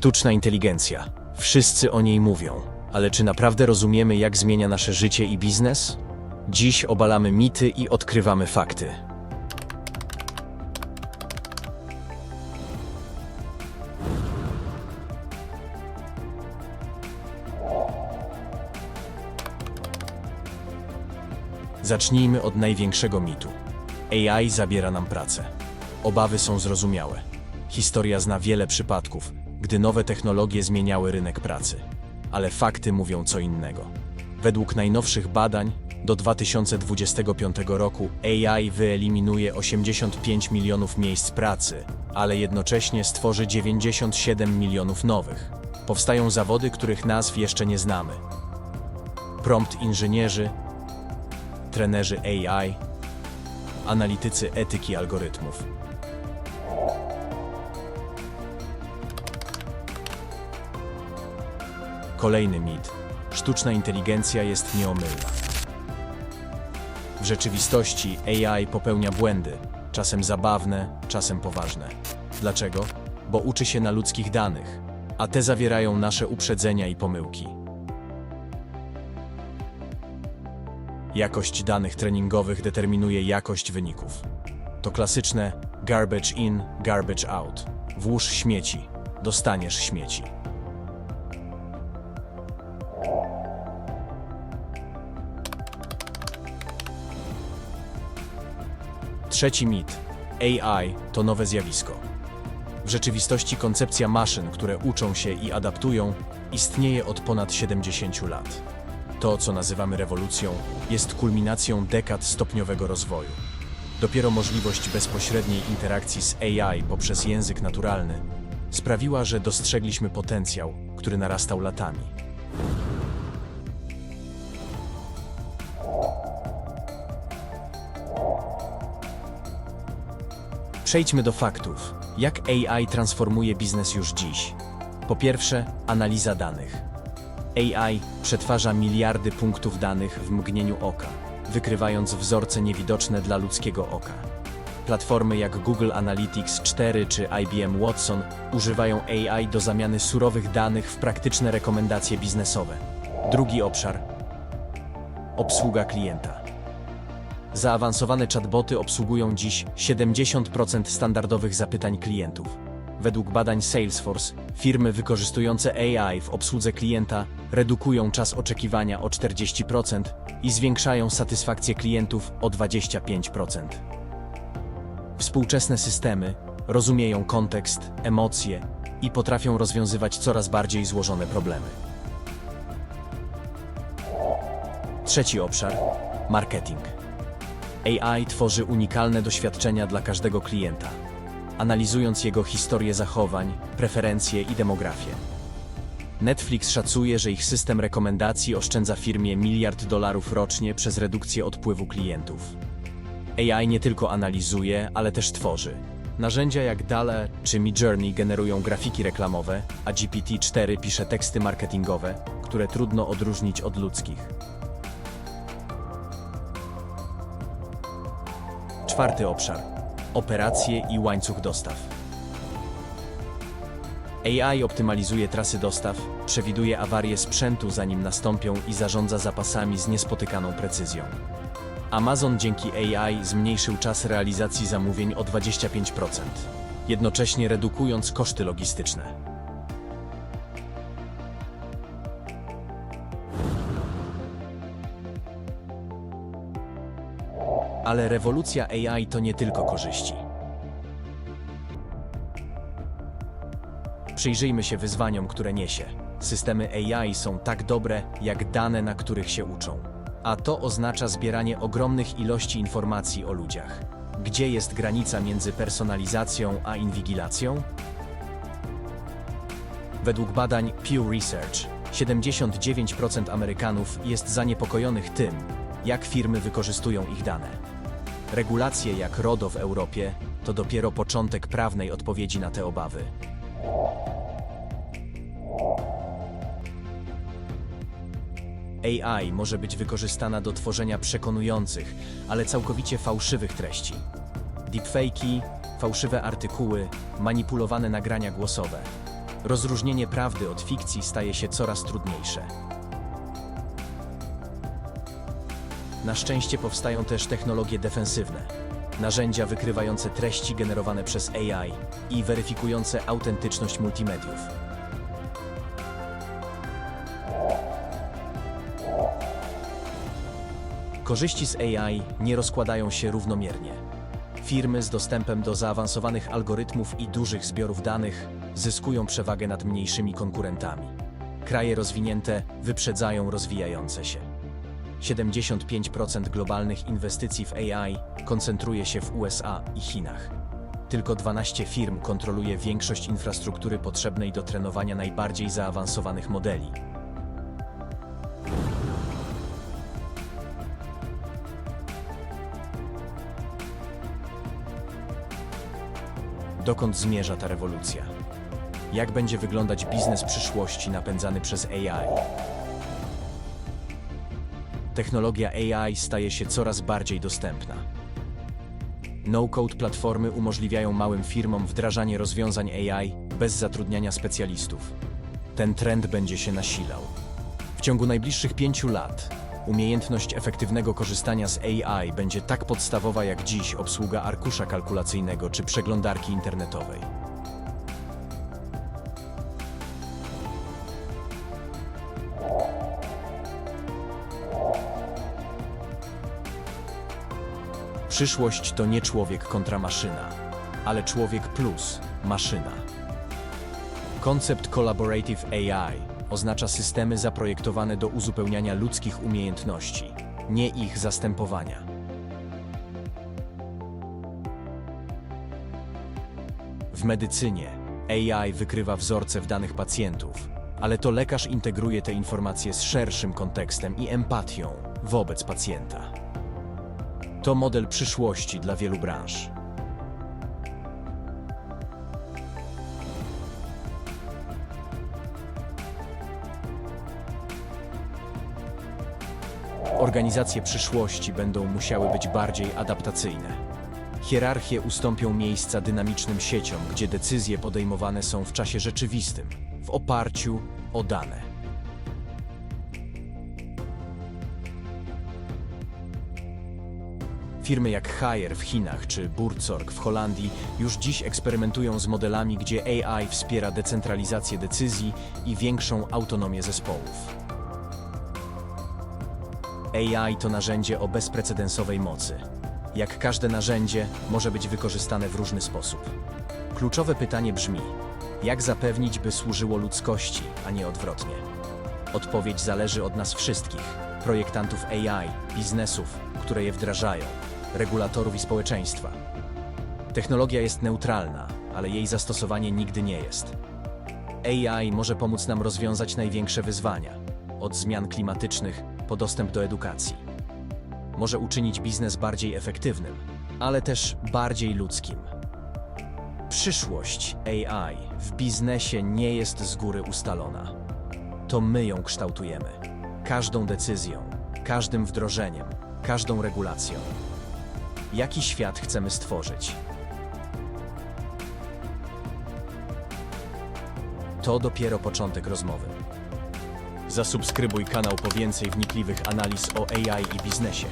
Sztuczna inteligencja. Wszyscy o niej mówią. Ale czy naprawdę rozumiemy, jak zmienia nasze życie i biznes? Dziś obalamy mity i odkrywamy fakty. Zacznijmy od największego mitu. AI zabiera nam pracę. Obawy są zrozumiałe. Historia zna wiele przypadków, gdy nowe technologie zmieniały rynek pracy. Ale fakty mówią co innego. Według najnowszych badań, do 2025 roku AI wyeliminuje 85 milionów miejsc pracy, ale jednocześnie stworzy 97 milionów nowych. Powstają zawody, których nazw jeszcze nie znamy. Prompt inżynierzy, trenerzy AI, analitycy etyki algorytmów. Kolejny mit. Sztuczna inteligencja jest nieomylna. W rzeczywistości AI popełnia błędy, czasem zabawne, czasem poważne. Dlaczego? Bo uczy się na ludzkich danych, a te zawierają nasze uprzedzenia i pomyłki. Jakość danych treningowych determinuje jakość wyników. To klasyczne garbage in, garbage out. Włóż śmieci, dostaniesz śmieci. Trzeci mit. AI to nowe zjawisko. W rzeczywistości koncepcja maszyn, które uczą się i adaptują, istnieje od ponad 70 lat. To, co nazywamy rewolucją, jest kulminacją dekad stopniowego rozwoju. Dopiero możliwość bezpośredniej interakcji z AI poprzez język naturalny sprawiła, że dostrzegliśmy potencjał, który narastał latami. Przejdźmy do faktów. Jak AI transformuje biznes już dziś? Po pierwsze, analiza danych. AI przetwarza miliardy punktów danych w mgnieniu oka, wykrywając wzorce niewidoczne dla ludzkiego oka. Platformy jak Google Analytics 4 czy IBM Watson używają AI do zamiany surowych danych w praktyczne rekomendacje biznesowe. Drugi obszar obsługa klienta. Zaawansowane chatboty obsługują dziś 70% standardowych zapytań klientów. Według badań Salesforce, firmy wykorzystujące AI w obsłudze klienta redukują czas oczekiwania o 40% i zwiększają satysfakcję klientów o 25%. Współczesne systemy rozumieją kontekst, emocje i potrafią rozwiązywać coraz bardziej złożone problemy. Trzeci obszar marketing. AI tworzy unikalne doświadczenia dla każdego klienta, analizując jego historię zachowań, preferencje i demografię. Netflix szacuje, że ich system rekomendacji oszczędza firmie miliard dolarów rocznie przez redukcję odpływu klientów. AI nie tylko analizuje, ale też tworzy. Narzędzia jak Dale czy Midjourney generują grafiki reklamowe, a GPT-4 pisze teksty marketingowe, które trudno odróżnić od ludzkich. Czwarty obszar. Operacje i łańcuch dostaw. AI optymalizuje trasy dostaw, przewiduje awarie sprzętu zanim nastąpią i zarządza zapasami z niespotykaną precyzją. Amazon dzięki AI zmniejszył czas realizacji zamówień o 25%, jednocześnie redukując koszty logistyczne. Ale rewolucja AI to nie tylko korzyści. Przyjrzyjmy się wyzwaniom, które niesie. Systemy AI są tak dobre, jak dane, na których się uczą. A to oznacza zbieranie ogromnych ilości informacji o ludziach. Gdzie jest granica między personalizacją a inwigilacją? Według badań Pew Research 79% Amerykanów jest zaniepokojonych tym, jak firmy wykorzystują ich dane. Regulacje jak RODO w Europie to dopiero początek prawnej odpowiedzi na te obawy. AI może być wykorzystana do tworzenia przekonujących, ale całkowicie fałszywych treści. Deepfake'i, fałszywe artykuły, manipulowane nagrania głosowe. rozróżnienie prawdy od fikcji staje się coraz trudniejsze. Na szczęście powstają też technologie defensywne, narzędzia wykrywające treści generowane przez AI i weryfikujące autentyczność multimediów. Korzyści z AI nie rozkładają się równomiernie. Firmy z dostępem do zaawansowanych algorytmów i dużych zbiorów danych zyskują przewagę nad mniejszymi konkurentami. Kraje rozwinięte wyprzedzają rozwijające się. 75% globalnych inwestycji w AI koncentruje się w USA i Chinach. Tylko 12 firm kontroluje większość infrastruktury potrzebnej do trenowania najbardziej zaawansowanych modeli. Dokąd zmierza ta rewolucja? Jak będzie wyglądać biznes przyszłości napędzany przez AI? Technologia AI staje się coraz bardziej dostępna. No-code platformy umożliwiają małym firmom wdrażanie rozwiązań AI bez zatrudniania specjalistów. Ten trend będzie się nasilał. W ciągu najbliższych pięciu lat umiejętność efektywnego korzystania z AI będzie tak podstawowa jak dziś obsługa arkusza kalkulacyjnego czy przeglądarki internetowej. Przyszłość to nie człowiek kontra maszyna, ale człowiek plus maszyna. Koncept Collaborative AI oznacza systemy zaprojektowane do uzupełniania ludzkich umiejętności, nie ich zastępowania. W medycynie AI wykrywa wzorce w danych pacjentów, ale to lekarz integruje te informacje z szerszym kontekstem i empatią wobec pacjenta. To model przyszłości dla wielu branż. Organizacje przyszłości będą musiały być bardziej adaptacyjne. Hierarchie ustąpią miejsca dynamicznym sieciom, gdzie decyzje podejmowane są w czasie rzeczywistym, w oparciu o dane. Firmy jak Haier w Chinach czy Burzorg w Holandii już dziś eksperymentują z modelami, gdzie AI wspiera decentralizację decyzji i większą autonomię zespołów. AI to narzędzie o bezprecedensowej mocy. Jak każde narzędzie, może być wykorzystane w różny sposób. Kluczowe pytanie brzmi: jak zapewnić, by służyło ludzkości, a nie odwrotnie? Odpowiedź zależy od nas wszystkich projektantów AI, biznesów, które je wdrażają, regulatorów i społeczeństwa. Technologia jest neutralna, ale jej zastosowanie nigdy nie jest. AI może pomóc nam rozwiązać największe wyzwania od zmian klimatycznych po dostęp do edukacji. Może uczynić biznes bardziej efektywnym, ale też bardziej ludzkim. Przyszłość AI w biznesie nie jest z góry ustalona. To my ją kształtujemy. Każdą decyzją, każdym wdrożeniem, każdą regulacją. Jaki świat chcemy stworzyć? To dopiero początek rozmowy. Zasubskrybuj kanał po więcej wnikliwych analiz o AI i biznesie.